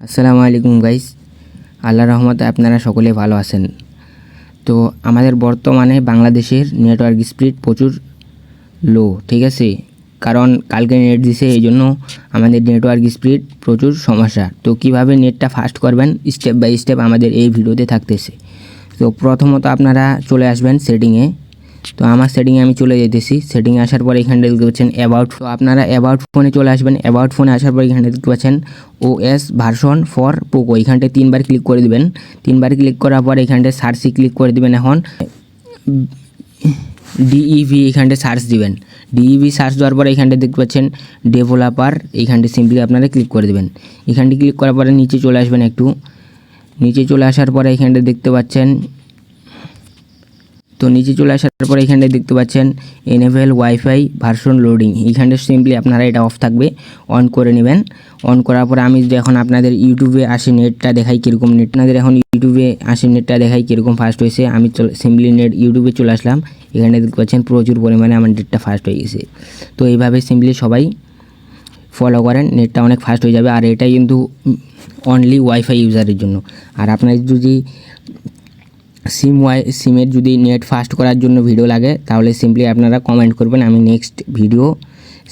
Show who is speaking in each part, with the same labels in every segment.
Speaker 1: আসসালামু আলাইকুম গাইস। আল্লাহ রহমতে আপনারা সকলে ভালো আছেন। তো আমাদের বর্তমানে বাংলাদেশের নেটওয়ার্ক স্পিড প্রচুর লো, ঠিক আছে? কারণ কালকে নেট দিছে, এই জন্য আমাদের নেটওয়ার্ক স্পিড প্রচুর সমস্যা। তো কীভাবে নেটটা ফাস্ট করবেন, স্টেপ বাই স্টেপ আমাদের এই ভিডিওতে থাকতেছে। তো প্রথমত আপনারা চলে আসবেন সেটিংয়ে। তো আমার সেটিংয়ে আমি চলে যেতেছি। সেটিংয়ে আসার পর এখানটা দেখতে পাচ্ছেন অ্যাবাউট তো আপনারা অ্যাবাউট ফোনে চলে আসবেন। অ্যাবাউট ফোনে আসার পর এখানটা দেখতে পাচ্ছেন O S version for Poco এখানটায় তিনবার ক্লিক করে দিবেন। তিনবার ক্লিক করার পর এখানটায় সার্চে ক্লিক করে দিবেন এখন। ডিইভি এখানটা সার্চ দিবেন। ডিইভি সার্চ দেওয়ার পরে এখানটা দেখতে পাচ্ছেন ডেভেলপার এইখানটা সিম্পলি আপনারা ক্লিক করে দেবেন। এখানটি ক্লিক করার পরে নিচে চলে আসবেন একটু। নিচে চলে আসার পরে এখানটা দেখতে পাচ্ছেন তো নিচে চলে আসার পরে এখানটায় দেখতে পাচ্ছেন এনেভেল ওয়াইফাই ভার্সন লোডিং এইখানটা সিম্পলি আপনারা এটা অফ থাকবে অন করে নেবেন। অন করার পরে আমি এখন আপনাদের ইউটিউবে আসে নেটটা দেখাই কীরকম নেট আপনাদের এখন ইউটিউবে আসে নেটটা দেখাই কীরকম ফাস্ট হয়েছে? আমি সিম্পলি নেট ইউটিউবে চলে আসলাম। এখানে দেখতে পাচ্ছেন প্রচুর পরিমাণে আমার নেটটা ফাস্ট হয়ে গেছে। তো এইভাবে সিম্পলি সবাই ফলো করেন নেটটা অনেক ফাস্ট হয়ে যাবে। আর এটা কিন্তু অনলি ওয়াইফাই ইউজারের জন্য। আর আপনার যদি সিম ওয়াই সিমের যদি নেট ফাস্ট করার জন্য ভিডিও লাগে, তাহলে সিম্পলি আপনারা কমেন্ট করবেন, আমি নেক্সট ভিডিও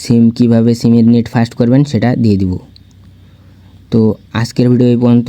Speaker 1: সিম কীভাবে সিমের নেট ফাস্ট করবেন সেটা দিয়ে দিব। তো আজকের ভিডিও এই পর্যন্ত।